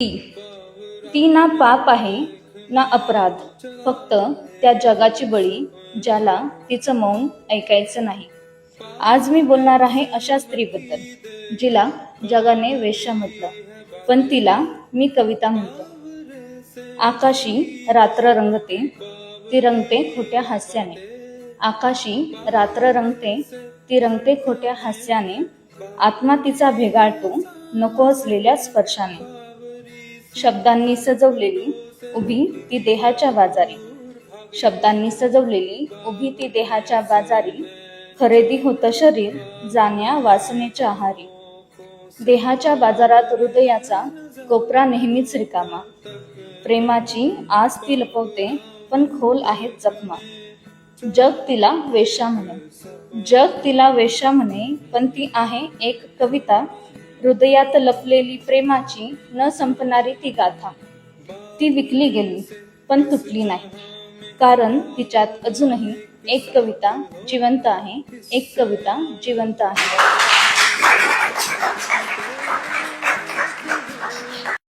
ती ती ना पाप आहे ना अपराध. फक्त त्या जगाची बळी ज्याला तिचं मौन ऐकायचं नाही. आज मी बोलणार आहे अशा स्त्रीबद्दल जिला जगाने वेश्या म्हटलं. पण तिला मी कविता म्हणतो. आकाशी रात्र रंगते ती रंगते खोट्या हास्याने. आकाशी रात्र रंगते ती रंगते खोट्या हास्याने. आत्मा तिचा भेगाळतो नको असलेल्या स्पर्शाने. शब्दांनी सजवलेली उभी ती देहाच्या बाजारी. शब्दांनी सजवलेली उभी ती देहाच्या बाजारी. खरेदी होतं शरीर जाण्या वासनेच्या आहारी. देहाच्या बाजारात हृदयाचा कोपरा नेहमीच रिकामा. प्रेमाची आस ती लपवते पण खोल आहेत जखमा. जग तिला वेश्या म्हणे. जग तिला वेश्या म्हणे पण ती आहे एक कविता हृदयात लपलेली प्रेमाची न संपणारी ती गाथा. ती विकली गेली पण तुटली नाही. कारण तिच्यात अजूनही एक कविता जिवंत आहे एक कविता जिवंत आहे.